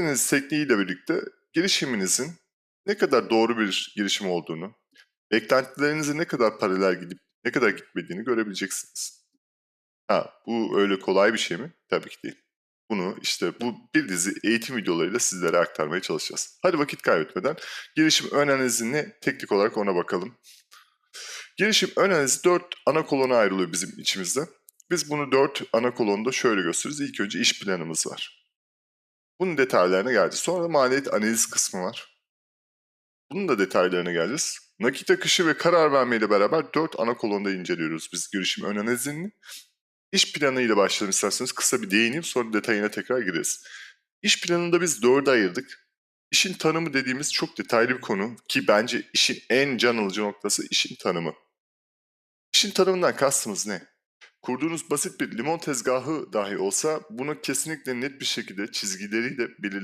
Analiz tekniğiyle birlikte girişiminizin ne kadar doğru bir girişim olduğunu, beklentilerinizin ne kadar paralel gidip ne kadar gitmediğini görebileceksiniz. Ha, bu öyle kolay bir şey mi? Tabii ki değil. Bunu işte bu bir dizi eğitim videolarıyla sizlere aktarmaya çalışacağız. Hadi vakit kaybetmeden girişim ön analizi ne? Teknik olarak ona bakalım. Girişim ön analizi dört ana kolona ayrılıyor bizim içimizde. Biz bunu dört ana kolonda şöyle gösteririz. İlk önce iş planımız var. Bunun detaylarına geleceğiz. Sonra maliyet analiz kısmı var. Bunun da detaylarına geleceğiz. Nakit akışı ve karar verme ile beraber dört ana kolonda inceliyoruz biz girişim ön analizini. İş planı ile başlayalım isterseniz kısa bir değineyim sonra detayına tekrar gireriz. İş planında biz dörde ayırdık. İşin tanımı dediğimiz çok detaylı bir konu ki bence işin en can alıcı noktası işin tanımı. İşin tanımından kastımız ne? Kurduğunuz basit bir limon tezgahı dahi olsa bunu kesinlikle net bir şekilde çizgileriyle belirlemek